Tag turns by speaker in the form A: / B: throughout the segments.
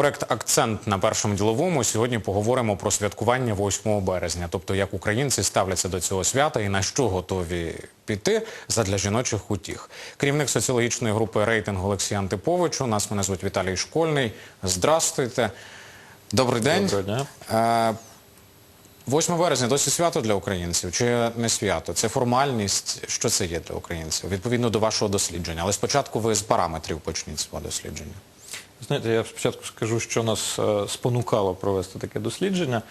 A: Проект Акцент на першому діловому. Сьогодні поговоримо про святкування 8 березня, тобто як українці ставляться до цього свята і на що готові піти задля жіночих утіх. Керівник соціологічної групи рейтинг Олексій Антипович. У нас мене звуть Віталій Школьний. Здрастуйте. Добрий день.
B: Доброго дня.
A: Е, 8 березня досі свято для українців чи не свято? Це формальність. Що це є для українців? Відповідно до вашого дослідження. Але спочатку ви з параметрів почніть свого дослідження.
B: Знаєте, я спочатку скажу, що нас е, спонукало провести таке дослідження.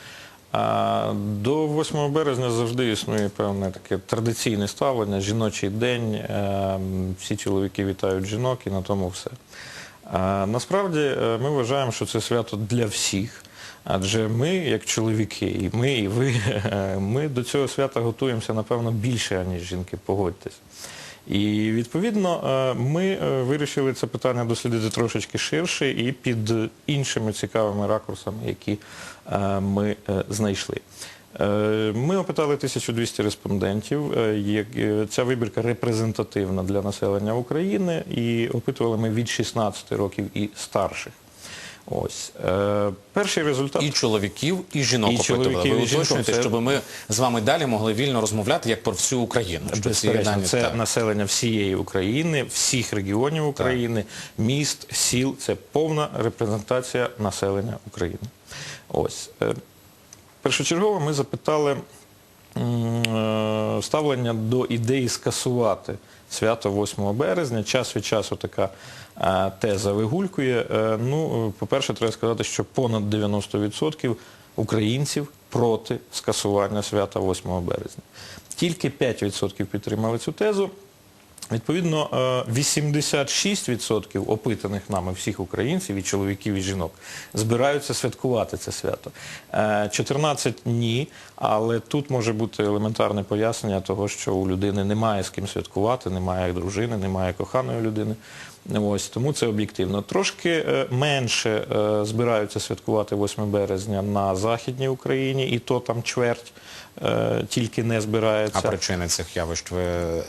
B: До 8 березня завжди існує певне таке традиційне ставлення, жіночий день, е, всі чоловіки вітають жінок і на тому все. Насправді е, ми вважаємо, що це свято для всіх. Адже ми, як чоловіки, і ми, і ви, е, ми до цього свята готуємося, напевно, більше, аніж жінки, погодьтесь. І відповідно е, ми е, вирішили це питання дослідити трошечки ширше і під іншими цікавими ракурсами, які е, ми знайшли. Ми опитали 1200 респондентів. Ця вибірка репрезентативна для населення України і опитували ми від 16 років і старших. Ось. Е, Перший результат.
A: І чоловіків, і жінок
B: І
A: опитували.
B: чоловіків,
A: Ви
B: і жінок.
A: уточнюєте,
B: Це-
A: щоб ми з вами далі могли вільно розмовляти як про всю Україну. Що ці
B: Безперечно,
A: дані
B: це
A: так.
B: населення всієї України, всіх регіонів України, міст, сіл. Це повна репрезентація населення України. Ось. Е, Першочергово ми запитали е, ставлення до ідеї скасувати свято 8 березня. Час від часу така е, теза вигулькує. Е, Ну, по-перше, треба сказати, що понад 90% українців проти скасування свята 8 березня. Тільки 5% підтримали цю тезу. Відповідно, е, 86% опитаних нами всіх українців, і чоловіків, і жінок, збираються святкувати це свято. Е, 14 – ні, але тут може бути елементарне пояснення того, що у людини немає з ким святкувати, немає дружини, немає коханої людини. Ось, тому це об'єктивно. Трошки е, менше е, збираються святкувати 8 березня на Західній Україні, і то там чверть е, тільки не збирається.
A: А причини цих явищ ви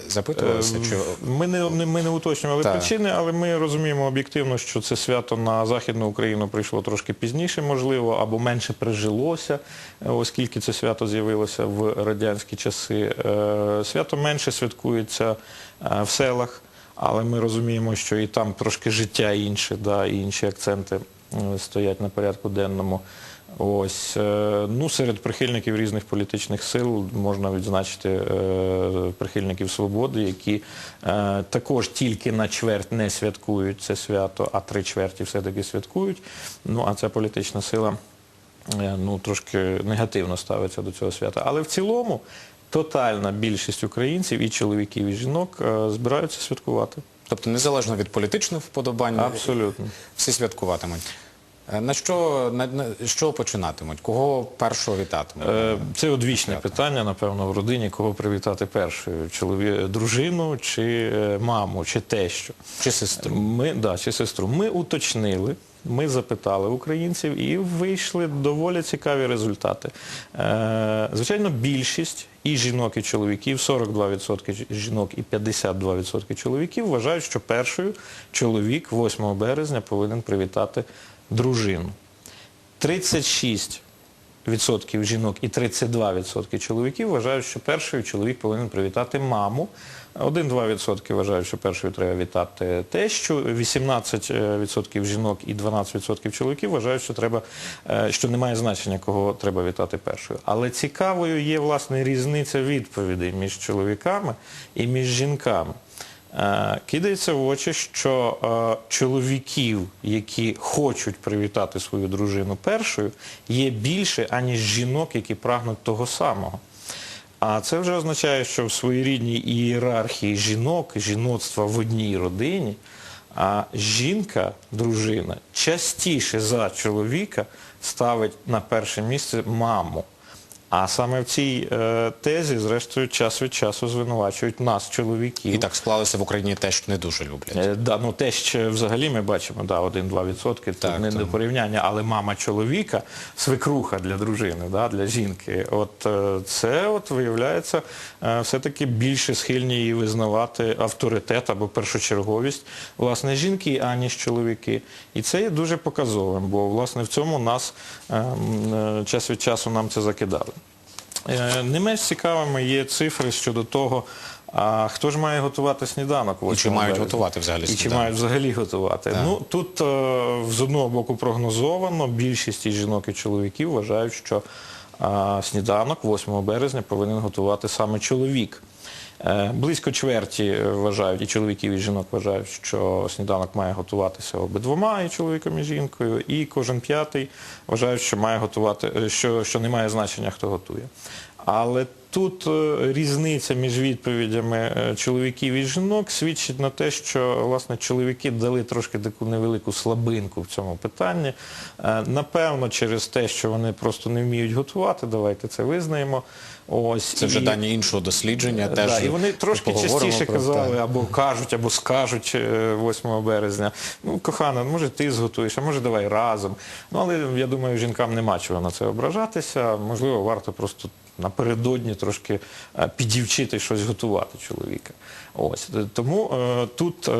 A: запитувалися? Чи...
B: Ми не, ми не уточнювали
A: Так.
B: причини, але ми розуміємо об'єктивно, що це свято на Західну Україну прийшло трошки пізніше, можливо, або менше прижилося, е, оскільки це свято з'явилося в радянські часи. Е, Свято менше святкується е, в селах, але ми розуміємо, що і там трошки життя інше, да, і інші акценти стоять на порядку денному. Ось е, ну серед прихильників різних політичних сил можна відзначити е, прихильників свободи, які е, також тільки на чверть не святкують це свято, а три чверті все-таки святкують. Ну а ця політична сила е, ну трошки негативно ставиться до цього свята. Але в цілому тотальна більшість українців, і чоловіків, і жінок е, збираються святкувати.
A: Тобто незалежно від політичних вподобань,
B: Абсолютно.
A: всі святкуватимуть. Е, На що, на, на що починатимуть? Кого першого вітатимуть?
B: Е, Це одвічне питання, напевно, в родині, кого привітати першою. Чолові... Дружину, чи е, маму, чи тещу.
A: Чи сестру?
B: Ми, да, чи сестру. Ми уточнили, ми запитали українців і вийшли доволі цікаві результати. Е, звичайно, більшість і жінок, і чоловіків, 42% жінок і 52% чоловіків вважають, що першою чоловік 8 березня повинен привітати дружину. 36 відсотків жінок і 32% чоловіків вважають, що першою чоловік повинен привітати маму. 1-2% вважають, що першою треба вітати тещу. 18% жінок і 12% чоловіків вважають, що треба, е, що немає значення, кого треба вітати першою. Але цікавою є власне різниця відповідей між чоловіками і між жінками. Е, Кидається в очі, що е, чоловіків, які хочуть привітати свою дружину першою, є більше, аніж жінок, які прагнуть того самого. А це вже означає, що в своєрідній ієрархії жінок, жіноцтва в одній родині, а жінка, дружина, частіше за чоловіка ставить на перше місце маму. А саме в цій е, тезі, зрештою, час від часу звинувачують нас, чоловіків.
A: І так склалося в Україні теж не дуже люблять.
B: Е, Да, ну те, що взагалі ми бачимо, да, 1-2 відсотки, це
A: Так,
B: не до порівняння, але мама чоловіка, свекруха для дружини, да, для жінки, от е, це от виявляється е, все-таки більше схильні її визнавати авторитет або першочерговість власне жінки, аніж чоловіки. І це є дуже показовим, бо власне в цьому нас е, е, час від часу нам це закидали. Е, Не менш цікавими є цифри щодо того, а хто ж має готувати сніданок?
A: І чи мають готувати взагалі
B: І чи мають взагалі готувати? Ну тут е, з одного боку прогнозовано, більшість і жінок і чоловіків вважають, що сніданок 8 березня повинен готувати саме чоловік. Е, Близько чверті е, вважають, і чоловіків, і жінок вважають, що сніданок має готуватися обидвома, і чоловіком, і жінкою, і кожен п'ятий вважають, що має готувати, е, що, що не має значення, хто готує. Але тут е, різниця між відповідями е, чоловіків і жінок свідчить на те, що власне чоловіки дали трошки таку невелику слабинку в цьому питанні. Е, Напевно, через те, що вони просто не вміють готувати, давайте це визнаємо. Ось
A: Це вже дані іншого дослідження.
B: Да,
A: Теж
B: і вони трошки частіше казали, або кажуть, або скажуть е, 8 березня. Ну, кохана, може ти зготуєш, а може давай разом. Ну, але я думаю, жінкам нема чого на це ображатися. Можливо, варто просто напередодні трошки е, підівчити щось готувати чоловіка. Ось тому е, тут е,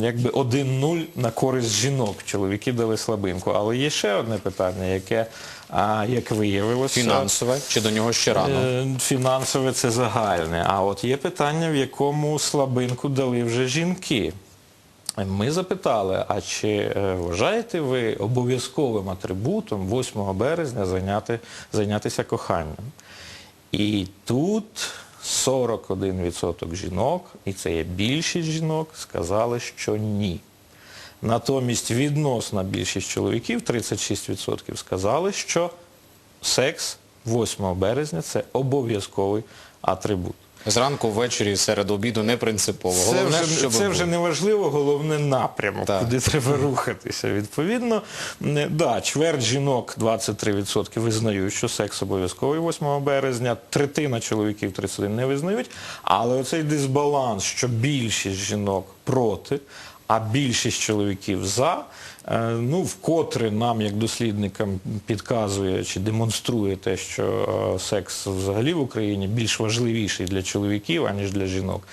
B: якби 1-0 на користь жінок. Чоловіки дали слабинку. Але є ще одне питання, яке, а, як виявилося,
A: фінансове, чи до нього ще рано?
B: Е, Фінансове це загальне. А от є питання, в якому слабинку дали вже жінки. Ми запитали, а чи е, вважаєте ви обов'язковим атрибутом 8 березня зайняти, зайнятися коханням? І тут 41% жінок, і це є більшість жінок, сказали, що ні. Натомість відносна більшість чоловіків, 36%, сказали, що секс 8 березня це обов'язковий атрибут.
A: Зранку, ввечері, серед обіду не принципово.
B: Це
A: Головне,
B: вже,
A: щоб
B: це
A: було.
B: вже не важливо, головне напрямок,
A: Так.
B: куди треба рухатися. Відповідно, не- да, чверть жінок 23% визнають, що секс обов'язковий 8 березня, третина чоловіків 31 не визнають, але оцей дисбаланс, що більшість жінок проти, а більшість чоловіків за, ну, вкотре нам, як дослідникам, підказує чи демонструє те, що е, секс взагалі в Україні більш важливіший для чоловіків, аніж для жінок.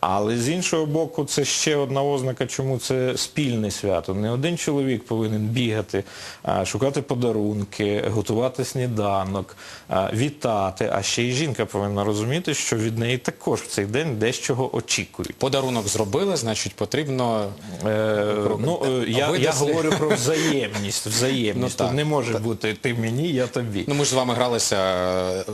B: Але з іншого боку, це ще одна ознака, чому це спільне свято. Не один чоловік повинен бігати, шукати подарунки, готувати сніданок, вітати. А ще й жінка повинна розуміти, що від неї також в цей день дещого очікують.
A: Подарунок зробили, значить потрібно
B: Е, ну, е, я, я говорю про взаємність. взаємність.
A: Ну,
B: Тут
A: так,
B: не може бути ти мені, я тобі.
A: Ну ми ж з вами гралися е,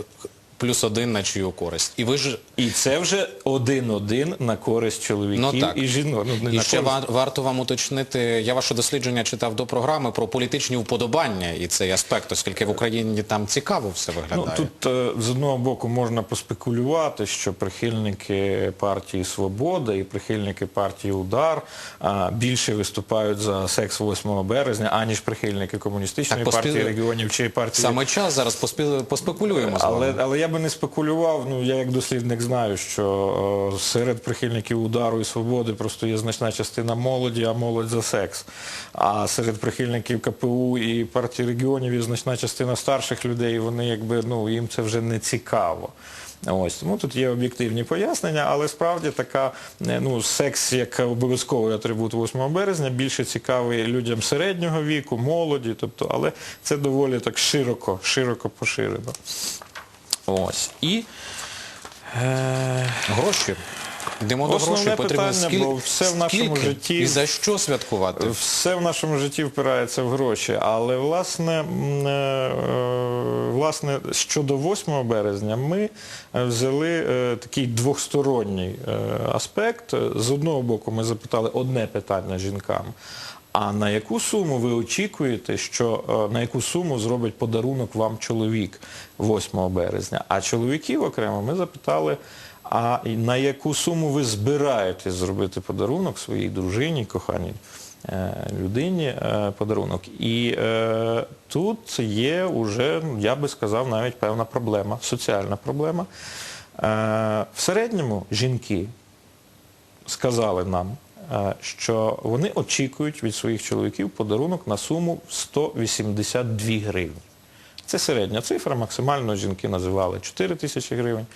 A: плюс один на чию користь. І ви ж
B: І це вже один-один на користь чоловіків
A: Ну, так.
B: і жінок. Ну,
A: і ще
B: користь.
A: варто вам уточнити. Я ваше дослідження читав до програми про політичні вподобання і цей аспект, оскільки в Україні там цікаво все
B: Ну,
A: виглядає.
B: тут е, з одного боку можна поспекулювати, що прихильники партії Свобода і прихильники партії Удар більше виступають за секс 8 березня, аніж прихильники комуністичної
A: Так, поспі-
B: партії регіонів чи партії.
A: Саме час зараз поспі- поспекулюємо з вами.
B: Але, але я би не спекулював. Ну я як дослідник знаю, що е, серед прихильників удару і свободи просто є значна частина молоді, а молодь за секс. А серед прихильників КПУ і партії регіонів є значна частина старших людей. і Вони якби ну їм це вже не цікаво. Ось тому тут є об'єктивні пояснення, але справді така е, ну секс як обов'язковий атрибут 8 березня більше цікавий людям середнього віку, молоді, тобто, але це доволі так широко, широко поширено. Ось. І е,
A: Гроші. Йдемо до грошей. Потрібно скільки,
B: бо все в нашому
A: скільки
B: житті-
A: і за що святкувати?
B: все в нашому житті впирається в гроші. Але власне, е, е, власне щодо 8 березня ми е, взяли такий двохсторонній е, аспект. З одного боку, ми запитали одне питання жінкам. А на яку суму ви очікуєте, що е, на яку суму зробить подарунок вам чоловік 8 березня? А чоловіків окремо ми запитали, а на яку суму ви збираєтесь зробити подарунок своїй дружині, коханій е, людині е, подарунок. І е, тут є уже, я би сказав, навіть певна проблема, соціальна проблема. Е, в середньому жінки сказали нам, що вони очікують від своїх чоловіків подарунок на суму 182 гривні. Це середня цифра, максимально жінки називали 4 тисячі гривень.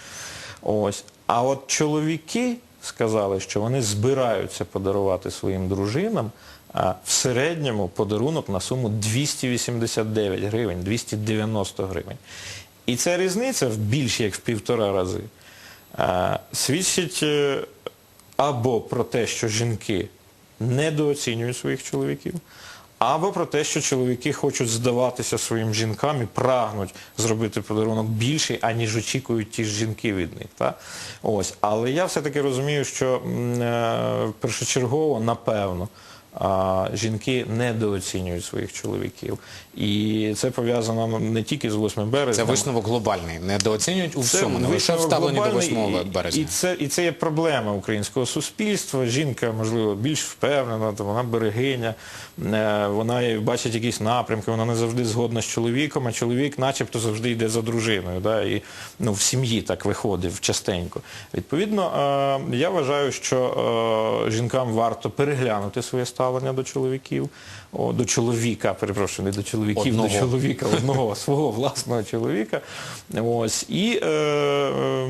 B: Ось. А от чоловіки сказали, що вони збираються подарувати своїм дружинам в середньому подарунок на суму 289 гривень, 290 гривень. І ця різниця в більш як в півтора рази свідчить е, або про те, що жінки недооцінюють своїх чоловіків, або про те, що чоловіки хочуть здаватися своїм жінкам і прагнуть зробити подарунок більший, аніж очікують ті ж жінки від них. Та? Ось. Але я все-таки розумію, що е, першочергово, напевно, жінки недооцінюють своїх чоловіків. І це пов'язано не тільки з 8 березня.
A: Це висновок глобальний. Недооцінюють у
B: Це
A: всьому, не лише в
B: висновок
A: ставленні до 8
B: і-
A: березня.
B: І це, і це є проблема українського суспільства. Жінка, можливо, більш впевнена, то вона берегиня, е, вона бачить якісь напрямки, вона не завжди згодна з чоловіком, а чоловік начебто завжди йде за дружиною. Да? І ну, в сім'ї так виходив частенько. Відповідно, е, я вважаю, що е, жінкам варто переглянути своє ставлення до чоловіків, о, до чоловіка, перепрошую, не до чоловіків,
A: Одного.
B: до чоловіка, одного свого власного чоловіка. Ось. І е, е,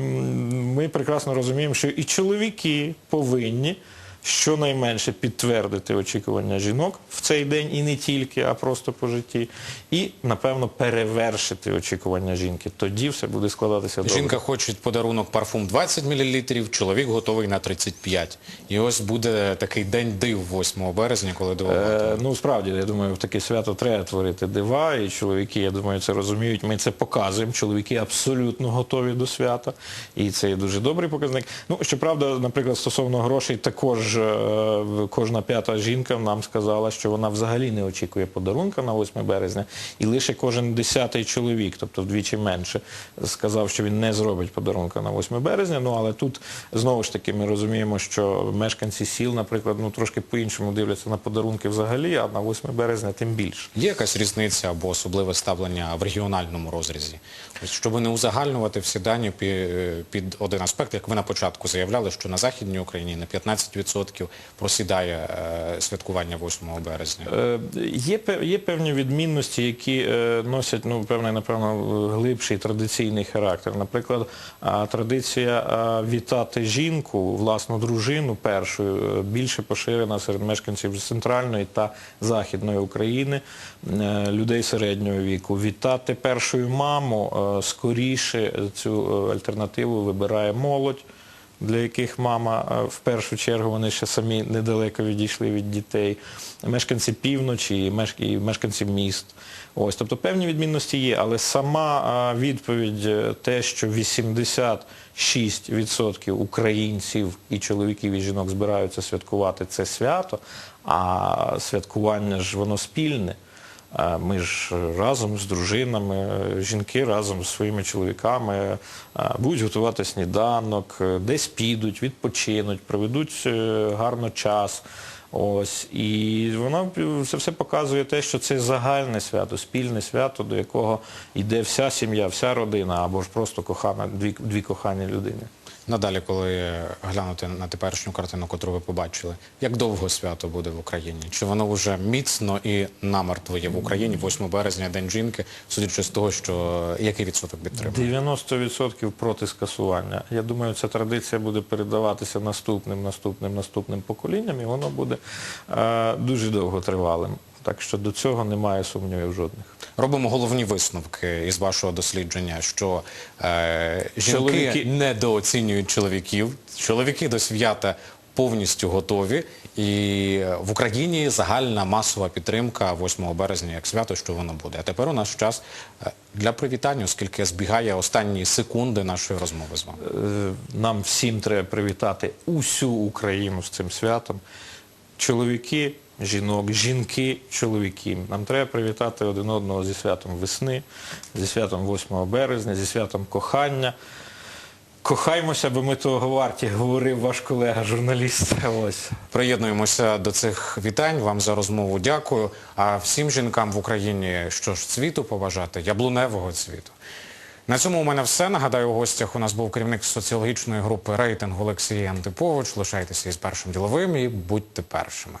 B: ми прекрасно розуміємо, що і чоловіки повинні щонайменше підтвердити очікування жінок в цей день і не тільки, а просто по житті. І, напевно, перевершити очікування жінки. Тоді все буде складатися добре.
A: Жінка хоче подарунок парфум 20 мл, чоловік готовий на 35. І ось буде такий день див 8 березня, коли дивова.
B: Е, ну, справді, я думаю, в таке свято треба творити дива, і чоловіки, я думаю, це розуміють. Ми це показуємо. Чоловіки абсолютно готові до свята, і це є дуже добрий показник. Ну, щоправда, наприклад, стосовно грошей, також е, кожна п'ята жінка нам сказала, що вона взагалі не очікує подарунка на 8 березня, і лише кожен десятий чоловік, тобто вдвічі менше, сказав, що він не зробить подарунка на 8 березня. Ну, але тут знову ж таки ми розуміємо, що мешканці сіл, наприклад, ну трошки по-іншому дивляться на подарунки взагалі, а на 8 березня тим більше.
A: Є якась різниця або особливе ставлення в регіональному розрізі? Щоб не узагальнювати всі дані під один аспект, як ви на початку заявляли, що на Західній Україні на 15% просідає е, святкування 8 березня.
B: Е, Є, певні відмінності, які е, носять ну, певний, напевно, глибший традиційний характер. Наприклад, традиція вітати жінку, власну дружину першою, більше поширена серед мешканців центральної та західної України, людей середнього віку. Вітати першою маму скоріше цю альтернативу вибирає молодь для яких мама е, в першу чергу вони ще самі недалеко відійшли від дітей, мешканці півночі і мешканці міст. Ось, тобто певні відмінності є, але сама е, відповідь, е, те, що 86% українців і чоловіків, і жінок збираються святкувати це свято, а святкування ж воно спільне. Ми ж разом з дружинами, жінки разом з своїми чоловіками будуть готувати сніданок, е, десь підуть, відпочинуть, проведуть е, гарно час. Ось і воно це все показує те, що це загальне свято, спільне свято, до якого йде вся сім'я, вся родина, або ж просто кохана, дві, дві кохані людини.
A: Надалі, коли глянути на теперішню картину, яку ви побачили, як довго свято буде в Україні? Чи воно вже міцно і намертво є в Україні 8 березня, День жінки, судячи з того, що який відсоток підтримує?
B: 90% проти скасування. Я думаю, ця традиція буде передаватися наступним, наступним, наступним поколінням, і воно буде е, дуже довго тривалим. Так що до цього немає сумнівів жодних.
A: Робимо головні висновки із вашого дослідження, що е, жінки
B: Чоловіки-
A: недооцінюють чоловіків, чоловіки до свята повністю готові, і в Україні загальна масова підтримка 8 березня як свято, що воно буде. А тепер у нас час е, для привітання, оскільки збігає останні секунди нашої розмови з вами.
B: Е, Нам всім треба привітати усю Україну з цим святом. Чоловіки, жінок, жінки, чоловіки. Нам треба привітати один одного зі святом весни, зі святом 8 березня, зі святом кохання. Кохаймося, бо ми того варті, говорив ваш колега журналіст. Ось.
A: Приєднуємося до цих вітань. Вам за розмову дякую. А всім жінкам в Україні що ж цвіту побажати, яблуневого цвіту. На цьому у мене все. Нагадаю, у гостях у нас був керівник соціологічної групи рейтинг Олексій Антипович. Лишайтеся із першим діловим і будьте першими.